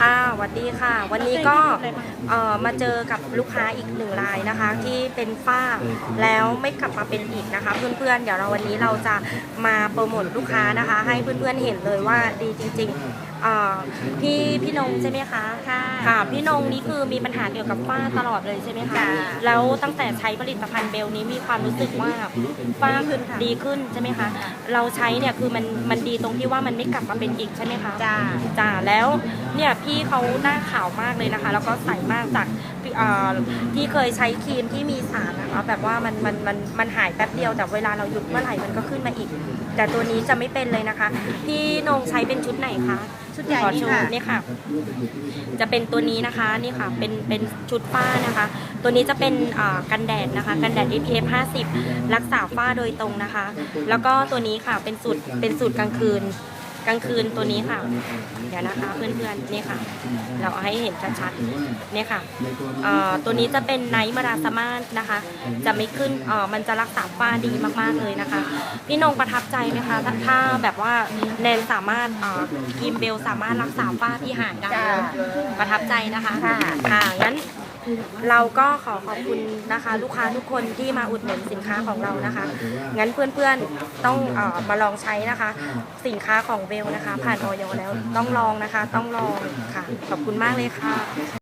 ค่ะสวัสดีค่ะ วันนี้ก็เอ่อมาเจอกับลูกค้าอีกหนึ่งรายนะคะ ที่เป็นฝ้าแล้วไม่กลับมาเป็นอีกนะคะ เพื่อนๆ เดี๋ยวเราวันนี้เราจะมาโปรโมทลูกค้านะคะ ให้เพื่อนๆเห็นเลยว่าดีจริง ๆอ่อพี่พี่นงใช่ไหมคะค่ะ ค่ะพี่นงนี่คือมีปัญหาเกี่ยวกับฝ้าตลอดเลยใช่ไหมคะค่ะแล้วตั้งแต่ใช้ผลิตภัณฑ์เบลนี้มีความรู้สึกว่าฝ้าขึ้นดีขึ้นใช่ไหมคะ เราใช้เนี่ยคือมันมันดีตรงที่ว่ามันไม่กลับมาเป็นอีกใช่ไหมคะจ้าจ้าแล้วเนี่ยพี่เขาหน้าขาวมากเลยนะคะ แล้วก็ใสมากจากพี่เอ่อ ที่เคยใช้ครีมที่มีสารนะคะแบบว่ามันมันมันมันหายแป๊บเดียวแต่เวลาเราหยุดเมื่อไหร่มันก็ขึ้นมาอีก แต่ตัวนี้จะไม่เป็นเลยนะคะ พี่นงใช้เป็นชุดไหนคะชุดใหญ่นี่ค่ะนี่ค่ะ จะเป็นตัวนี้นะคะนี่ค่ะ เป็นเป็นชุดฝ้านะคะ ตัวนี้จะเป็นกันแดดนะคะ กันแดด SPF 50 รักษาฝ้าโดยตรงนะคะ แล้วก็ตัวนี้ค่ะเป็นสูตรเป็นสูตรกลางคืน กลางคืนตัวนี้ค่ะ เดี๋ยวนะคะเพื่อนๆนี่ค่ะ เราเอาให้เห็นชัดๆนี่ค่ะเอ่อตัวนี้จะเป็นไนท์มาราสมาศนะคะ จะไม่ขึ้นเอ่อมันจะรักษาฝ้าดีมากๆเลยนะคะ พี่นงประทับใจไหมคะถ้าถ้าแบบว่าแนนสามารถเอ่อครีมเบลสามารถรักษาฝ้าที่หายได้จ้าประทับใจนะคะค่ะค่ะงั้น เราก็ขอขอบคุณนะคะ ลูกค้าทุกคนที่มาอุดหนุนสินค้าของเรานะคะ งั้นเพื่อนๆต้องออมาลองใช้นะคะ สินค้าของเบลนะคะ ผ่านออยแล้วต้องลองนะคะ ต้องลองค่ะ ขอบคุณมากเลยค่ะ